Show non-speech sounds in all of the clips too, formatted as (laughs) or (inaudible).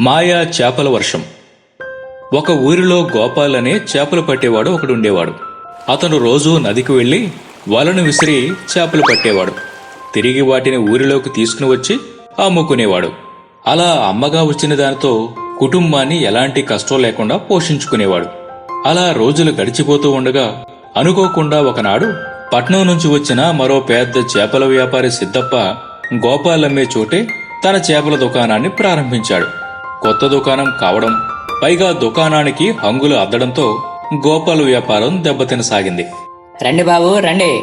మాయా చేపల వర్షం. ఒక ఊరిలో గోపాల్ అనే చేపలు పట్టేవాడు ఒకడు ఉండేవాడు అతను రోజూ నదికి వెళ్ళి వలను విసిరి చేపలు పట్టేవాడు. తిరిగి వాటిని ఊరిలోకి తీసుకుని వచ్చి అమ్ముకునేవాడు. అలా అమ్మగా వచ్చిన దానితో కుటుంబాన్ని ఎలాంటి కష్టం లేకుండా పోషించుకునేవాడు. అలా రోజులు గడిచిపోతూ ఉండగా అనుకోకుండా ఒకనాడు పట్నం నుంచి వచ్చిన మరో పెద్ద చేపల వ్యాపారి సిద్ధప్ప గోపాల్ అమ్మే చోటే తన చేపల దుకాణాన్ని ప్రారంభించాడు. కొత్త దుకాణం కావడం పైగా దుకాణానికి హంగులు అద్దడంతో గోపాల్ వ్యాపారం దెబ్బతినసాగింది. రండి బాబు రండి.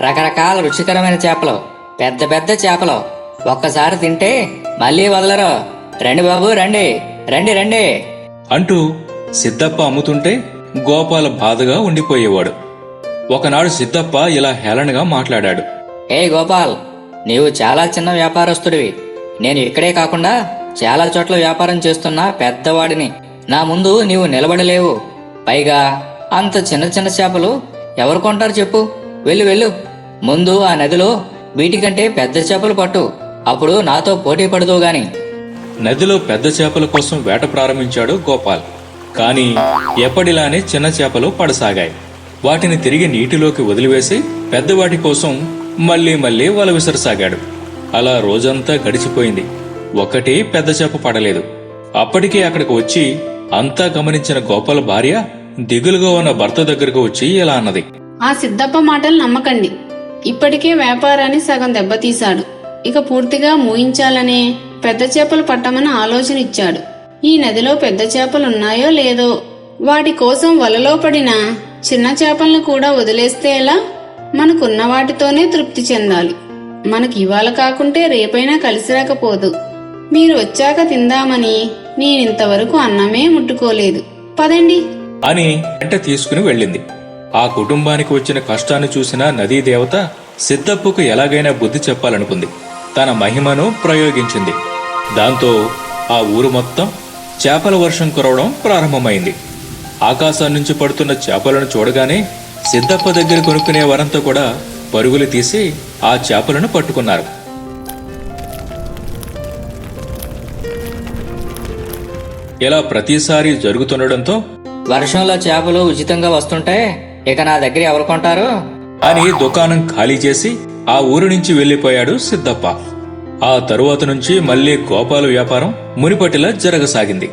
రకరకాల రుచికరమైన చేపలు పెద్ద పెద్ద చేపలు. ఒక్కసారి తింటే మళ్ళీ వదలరు. రండి బాబు రండి. రండి రండి. అంటూ సిద్ధప్ప అమ్ముతుంటే గోపాల్ బాధగా ఉండిపోయేవాడు. ఒకనాడు సిద్ధప్ప ఇలా హేళనగా మాట్లాడాడు. ఏ గోపాల్ నీవు చాలా చిన్న వ్యాపారస్తుడివి. నేను ఇక్కడే కాకుండా చాలా చోట్ల వ్యాపారం చేస్తున్న పెద్దవాడిని. నా ముందు నీవు నిలబడలేవు. పైగా అంత చిన్న చిన్న చేపలు ఎవరు కొంటారు చెప్పు. వెళ్ళు వెళ్ళు. ముందు ఆ నదిలో వీటికంటే పెద్ద చేపలు పట్టు. అప్పుడు నాతో పోటీ పడదు గాని. నదిలో పెద్ద చేపల కోసం వేట ప్రారంభించాడు గోపాల్. కానీ ఎప్పటిలానే చిన్న చేపలు పడసాగాయి. వాటిని తిరిగి నీటిలోకి వదిలివేసి పెద్దవాటి కోసం మళ్ళీ మళ్ళీ వల విసరసాగాడు. అలా రోజంతా గడిచిపోయింది. ఒకటి పెద్ద చేప పడలేదు. అప్పటికే అక్కడికి వచ్చి అంతా గమనించిన గోపాల భార్య దిగులుగా ఉన్న భర్త దగ్గరకు వచ్చి ఇలా అన్నది. ఆ సిద్ధప్ప మాటలు నమ్మకండి. ఇప్పటికే వ్యాపారాన్ని సగం దెబ్బతీశాడు. ఇక పూర్తిగా మూయించాలనే పెద్ద చేపలు పట్టమని ఆలోచన ఇచ్చాడు ఈ నదిలో పెద్ద చేపలున్నాయో లేదో వాటి కోసం వలలో పడిన చిన్న చేపలను కూడా వదిలేస్తే ఎలా? మనకున్న వాటితోనే తృప్తి చెందాలి. మనకి ఇవాళ కాకుంటే రేపైనా కలిసి రాకపోదు. మీరు వచ్చాక తిందామని నేనింతవరకు అన్నమే ముట్టుకోలేదు. పదండి. అని వెంట తీసుకుని వెళ్ళింది. ఆ కుటుంబానికి వచ్చిన కష్టాన్ని చూసిన నదీ దేవత సిద్ధప్పుకు ఎలాగైనా బుద్ధి చెప్పాలనుకుంది. తన మహిమను ప్రయోగించింది. దాంతో ఆ ఊరు మొత్తం చేపల వర్షం కురవడం ప్రారంభమైంది. ఆకాశం నుంచి పడుతున్న చేపలను చూడగానే సిద్ధప్ప దగ్గర కొనుక్కునే వారంతా కూడా పరుగులు తీసి ఆ చేపలను పట్టుకున్నారు. ఇలా ప్రతిసారి జరుగుతుండడంతో వర్షంలో చేపలు ఉచితంగా వస్తుంటే ఇక నా దగ్గర ఎవరు కొంటారు? అని దుకాణం ఖాళీ చేసి ఆ ఊరు నుంచి వెళ్ళిపోయాడు సిద్ధప్ప. ఆ తరువాత నుంచి మళ్ళీ గోపాల వ్యాపారం మునిపటిలా జరగసాగింది.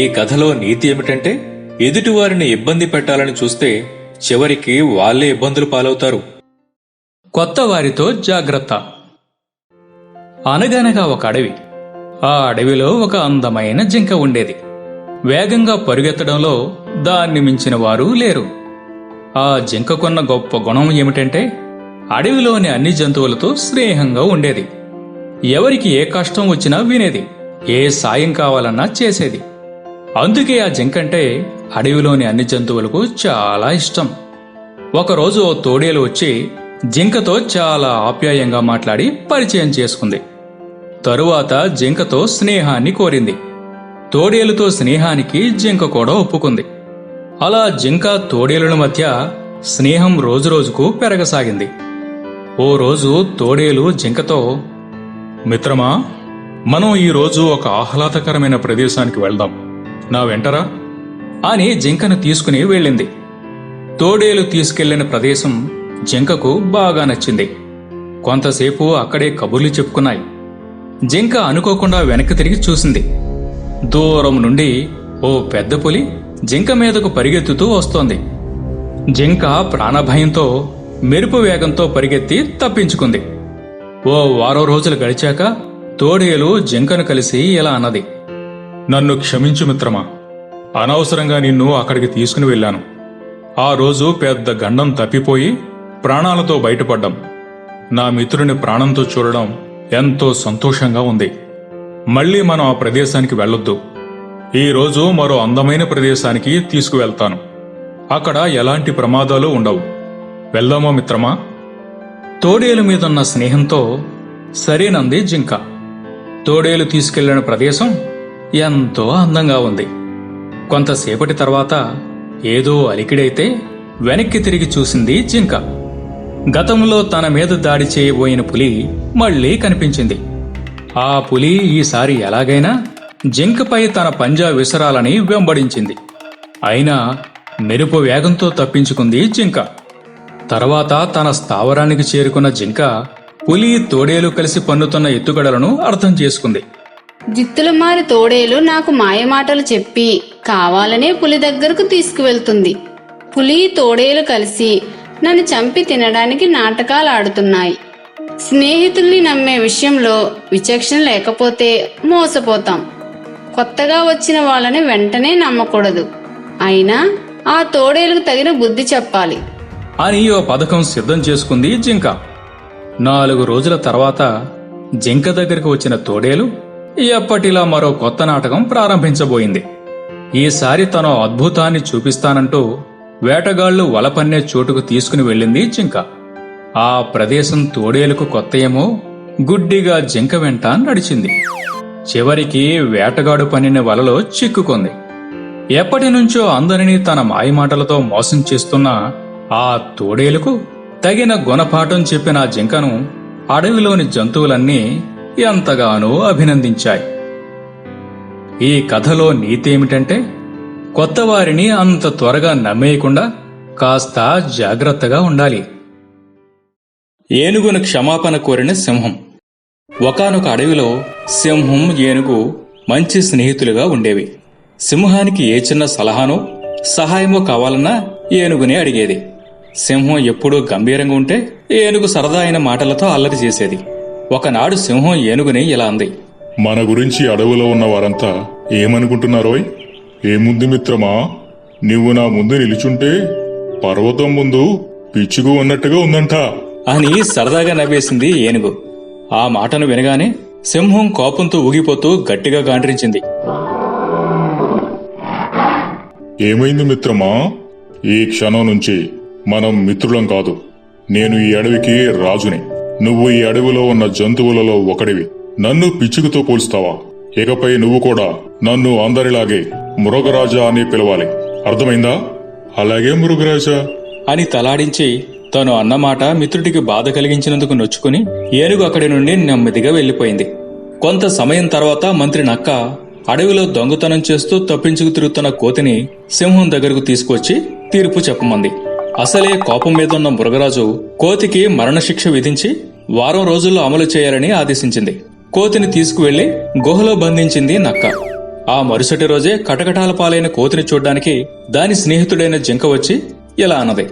ఈ కథలో నీతి ఏమిటంటే ఎదుటివారిని ఇబ్బంది పెట్టాలని చూస్తే చివరికి వాళ్ళే ఇబ్బందులు పాలవుతారు. కొత్త వారితో జాగ్రత్త. అనగనగా ఒక అడవి. ఆ అడవిలో ఒక అందమైన జింక ఉండేది. వేగంగా పరుగెత్తడంలో దాన్ని మించిన వారు లేరు. ఆ జింకకున్న గొప్ప గుణం ఏమిటంటే అడవిలోని అన్ని జంతువులతో స్నేహంగా ఉండేది. ఎవరికి ఏ కష్టం వచ్చినా వినేది ఏ సాయం కావాలన్నా చేసేది. అందుకే ఆ జింకంటే అడవిలోని అన్ని జంతువులకు చాలా ఇష్టం. ఒకరోజు ఓ తోడేలు వచ్చి జింకతో చాలా ఆప్యాయంగా మాట్లాడి పరిచయం చేసుకుంది. తరువాత జింకతో స్నేహాన్ని కోరింది. తోడేలుతో స్నేహానికి జింక కూడా ఒప్పుకుంది. అలా జింక తోడేలుల మధ్య స్నేహం రోజురోజుకు పెరగసాగింది. ఓ రోజు తోడేలు జింకతో మిత్రమా మనం ఈరోజు ఒక ఆహ్లాదకరమైన ప్రదేశానికి వెళ్దాం. నా వెంటరా? అని జింకను తీసుకుని వెళ్ళింది. తోడేలు తీసుకెళ్ళిన ప్రదేశం జింకకు బాగా నచ్చింది. కొంతసేపు అక్కడే కబుర్లు చెప్పుకున్నాయి. జింక అనుకోకుండా వెనక్కి తిరిగి చూసింది. దూరం నుండి ఓ పెద్ద పులి జింక మీదకు పరిగెత్తుతూ వస్తోంది. జింక ప్రాణభయంతో మెరుపు వేగంతో పరిగెత్తి తప్పించుకుంది. ఓ వారం రోజులు గడిచాక తోడేలు జింకను కలిసి ఇలా అన్నది. నన్ను క్షమించు మిత్రమా అనవసరంగా నిన్ను అక్కడికి తీసుకుని వెళ్ళాను. ఆ రోజు పెద్ద గండం తప్పిపోయి ప్రాణాలతో బయటపడ్డం. నా మిత్రుని ప్రాణంతో చూడడం ఎంతో సంతోషంగా ఉంది. మళ్ళీ మనం ఆ ప్రదేశానికి వెళ్ళొద్దు. ఈరోజు మరో అందమైన ప్రదేశానికి తీసుకువెళ్తాను. అక్కడ ఎలాంటి ప్రమాదాలు ఉండవు. వెళ్దామా మిత్రమా? తోడేలు మీదున్న స్నేహంతో సరేనంది జింక. తోడేలు తీసుకెళ్ళిన ప్రదేశం ఎంతో అందంగా ఉంది. కొంతసేపటి తర్వాత ఏదో అలికిడైతే వెనక్కి తిరిగి చూసింది జింక. గతంలో తన మీద దాడి చేయబోయిన పులి మళ్ళీ కనిపించింది. ఆ పులి ఈసారి ఎలాగైనా జింకపై తన పంజా విసరాలని వెంబడించింది. అయినా మెరుపు వేగంతో తప్పించుకుంది జింక. తర్వాత తన స్థావరానికి చేరుకున్న జింక పులి తోడేలు కలిసి పన్నుతున్న ఎత్తుగడలను అర్థం చేసుకుంది. జిత్తులమారి తోడేలు నాకు మాయమాటలు చెప్పి కావాలనే పులి దగ్గరకు తీసుకువెళ్తుంది. పులి తోడేలు కలిసి నన్ను చంపి తినడానికి నాటకాలు ఆడుతున్నాయి. స్నేహితుల్ని నమ్మే విషయంలో విచక్షణ లేకపోతే మోసపోతాం. కొత్తగా వచ్చిన వాళ్ళని వెంటనే నమ్మకూడదు. అయినా ఆ తోడేలుకు తగిన బుద్ధి చెప్పాలి. అని ఓ పథకం సిద్ధం చేసుకుంది జింక. నాలుగు రోజుల తర్వాత జింక దగ్గరికి వచ్చిన తోడేలు ఎప్పటిలా మరో కొత్త నాటకం ప్రారంభించబోయింది. ఈసారి తన అద్భుతాన్ని చూపిస్తానంటూ వేటగాళ్ళు వలపన్నే చోటుకు తీసుకుని వెళ్ళింది జింక. ఆ ప్రదేశం తోడేలుకు కొత్తయేమో గుడ్డిగా జింక వెంట నడిచింది. చివరికి వేటగాడు పనిని వలలో చిక్కుకుంది. ఎప్పటినుంచో అందరినీ తన మాయమాటలతో మోసం చేస్తున్న ఆ తోడేలుకు తగిన గుణపాఠం చెప్పిన జింకను అడవిలోని జంతువులన్నీ ఎంతగానో అభినందించాయి. ఈ కథలో నీతేమిటంటే ఏమిటంటే అంత త్వరగా నమ్మేయకుండా కాస్త జాగ్రత్తగా ఉండాలి. ఏనుగును క్షమాపణ కోరిన సింహం. ఒకానొక అడవిలో సింహం ఏనుగు మంచి స్నేహితులుగా ఉండేవి. సింహానికి ఏ చిన్న సలహానో సహాయమో కావాలన్నా ఏనుగునే అడిగేది. సింహం ఎప్పుడూ గంభీరంగా ఉంటే ఏనుగు సరదా అయిన మాటలతో అల్లరి చేసేది. ఒకనాడు సింహం ఏనుగుని ఇలా అంది. మన గురించి అడవిలో ఉన్న వారంతా ఏమనుకుంటున్నారోయ్? ఏముంది మిత్రమా? నువ్వు నా ముందు నిలుచుంటే పర్వతం ముందు పిచ్చుకు ఉన్నట్టుగా ఉందంట. అని సరదాగా నవ్వేసింది ఏనుగు. ఆ మాటను వినగానే సింహం కోపంతో ఊగిపోతూ గట్టిగా గాండ్రించింది. ఏమైంది మిత్రమా? ఈ క్షణం నుంచి మనం మిత్రులం కాదు. నేను ఈ అడవికి రాజుని. నువ్వు ఈ అడవిలో ఉన్న జంతువులలో ఒకడివి. నన్ను పిచ్చుకుతో పోల్స్తావా? ఇకపై నువ్వు కూడా నన్ను అందరిలాగే మృగరాజా అని పిలవాలి. అర్థమైందా? అలాగే మృగరాజా. అని తలాడించి తను అన్నమాట మిత్రుడికి బాధ కలిగించినందుకు నొచ్చుకుని ఏనుగు అక్కడి నుండి నెమ్మదిగా వెళ్ళిపోయింది కొంత సమయం తర్వాత మంత్రి నక్క అడవిలో దొంగతనం చేస్తూ తప్పించుకు తిరుగుతున్న కోతిని సింహం దగ్గరకు తీసుకొచ్చి తీర్పు చెప్పమంది. అసలే కోపం మీదున్న మృగరాజు కోతికి మరణశిక్ష విధించి వారం రోజుల్లో అమలు చేయాలని ఆదేశించింది. కోతిని తీసుకువెళ్ళి గుహలో బంధించింది నక్క. ఆ మరుసటి రోజే కటకటాల పాలైన కోతిని చూడ్డానికి దాని స్నేహితుడైన జింక వచ్చి ఇలా అన్నది.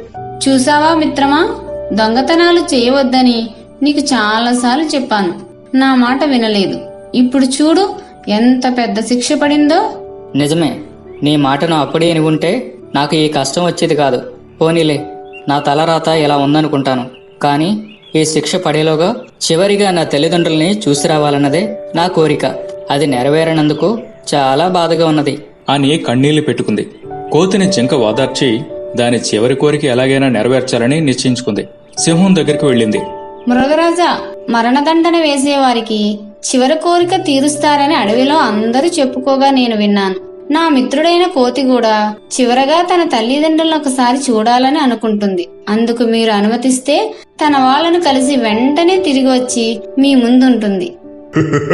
చూసావా మిత్రమా? దొంగతనాలు చేయవద్దని నీకు చాలాసార్లు చెప్పాను. నా మాట వినలేదు. ఇప్పుడు చూడు ఎంత పెద్ద శిక్ష పడిందో. నిజమే. నీ మాటను అప్పుడే అని ఉంటే నాకు ఈ కష్టం వచ్చేది కాదు. పోనీలే నా తలరాత ఇలా ఉందనుకుంటాను. కానీ ఈ శిక్ష పడేలోగా చివరిగా నా తల్లిదండ్రుల్ని చూసి రావాలన్నదే నా కోరిక. అది నెరవేరనందుకు చాలా బాధగా ఉన్నది. అని కన్నీళ్ళు పెట్టుకుంది. కోతిని జింక ఓదార్చి దాని చివరి కోరిక ఎలాగైనా నెరవేర్చాలని నిశ్చయించుకుంది. సింహం దగ్గరికి వెళ్ళింది. మృగరాజా మరణదండన వేసేవారికి చివరి కోరిక తీరుస్తారని అడవిలో అందరూ చెప్పుకోగా నేను విన్నాను. నా మిత్రుడైన కోతి కూడా చివరగా తన తల్లిదండ్రులను ఒకసారి చూడాలని అనుకుంటుంది. అందుకు మీరు అనుమతిస్తే తన వాళ్ళను కలిసి వెంటనే తిరిగి వచ్చి మీ ముందుంటుంది. (laughs)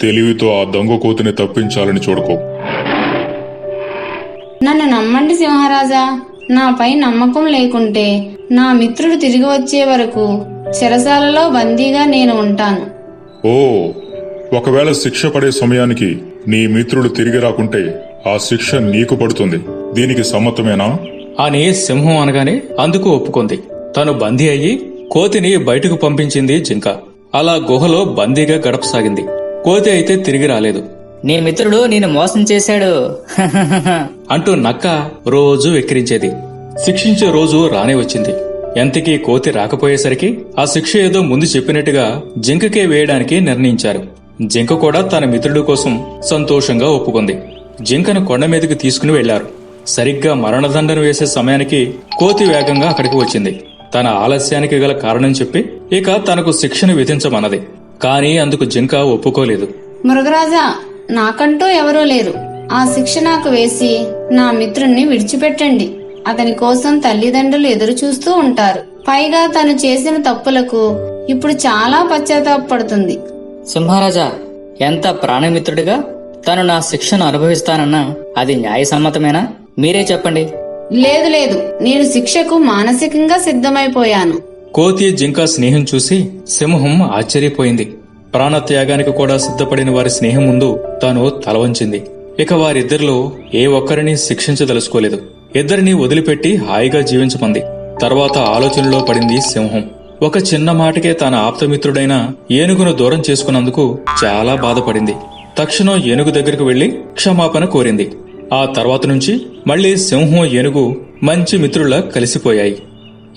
తెలివితో ఆ దొంగ కోతిని తప్పించాలని చూడకో. నన్ను నమ్మండి సింహరాజా. నాపై నమ్మకం లేకుంటే నా మిత్రుడు తిరిగి వచ్చే వరకు చెరసాలలో బందీగా నేను ఉంటాను. ఓ ఒకవేళ శిక్ష పడే సమయానికి నీ మిత్రుడు తిరిగి రాకుంటే ఆ శిక్ష నీకు పడుతుంది. దీనికి సమ్మతమేనా? అని సింహం అనగానే అందుకు ఒప్పుకుంది. తను బందీ అయ్యి కోతిని బయటకు పంపించింది జింక. అలా గుహలో బందీగా గడపసాగింది. కోతి అయితే తిరిగి రాలేదు. నీ మిత్రుడు నేను మోసం చేశాడు. (laughs) అంటూ నక్క రోజు వెక్కిరించేది. శిక్షించే రోజు రానే వచ్చింది. ఎంతకీ కోతి రాకపోయేసరికి ఆ శిక్ష ఏదో ముందు చెప్పినట్టుగా జింకకే వేయడానికి నిర్ణయించారు. జింక కూడా తన మిత్రుడి కోసం సంతోషంగా ఒప్పుకుంది. జింకను కొండ మీదకి తీసుకుని వెళ్ళారు సరిగ్గా మరణదండన వేసే సమయానికి కోతి వేగంగా అక్కడికి వచ్చింది. తన ఆలస్యానికి గల కారణం చెప్పి ఇక తనకు శిక్షను విధించమన్నది. కానీ అందుకు జింక ఒప్పుకోలేదు. మృగరాజా నాకంటూ ఎవరూ లేరు. ఆ శిక్ష నాకు వేసి నా మిత్రుణ్ణి విడిచిపెట్టండి. అతని కోసం తల్లిదండ్రులు ఎదురు చూస్తూ ఉంటారు. పైగా తను చేసిన తప్పులకు ఇప్పుడు చాలా పశ్చాత్తాపడుతుంది. సింహరాజా ఎంత ప్రాణమిత్రుడిగా? తను నా శిక్షను అనుభవిస్తానన్నా అది న్యాయసమ్మతమేనా? మీరే చెప్పండి. లేదు లేదు. నేను శిక్షకు మానసికంగా సిద్ధమైపోయాను. కోతి జింక స్నేహం చూసి సింహం ఆశ్చర్యపోయింది. ప్రాణత్యాగానికి కూడా సిద్ధపడిన వారి స్నేహం ముందు తాను తలవంచింది ఇక వారిద్దరిలో ఏ ఒక్కరిని శిక్షించదలుచుకోలేదు. ఇద్దరిని వదిలిపెట్టి హాయిగా జీవించమంది. తర్వాత ఆలోచనలో పడింది సింహం. ఒక చిన్న మాటకే తన ఆప్తమిత్రుడైన ఏనుగును దూరం చేసుకున్నందుకు చాలా బాధపడింది. తక్షణం ఏనుగు దగ్గరకు వెళ్ళి క్షమాపణ కోరింది. ఆ తర్వాత నుంచి మళ్ళీ సింహం ఏనుగు మంచి మిత్రుల కలిసిపోయాయి.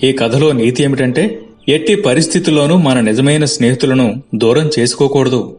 ఈ కథలో నీతి ఏమిటంటే ఎట్టి పరిస్థితుల్లోనూ మన నిజమైన స్నేహితులను దూరం చేసుకోకూడదు.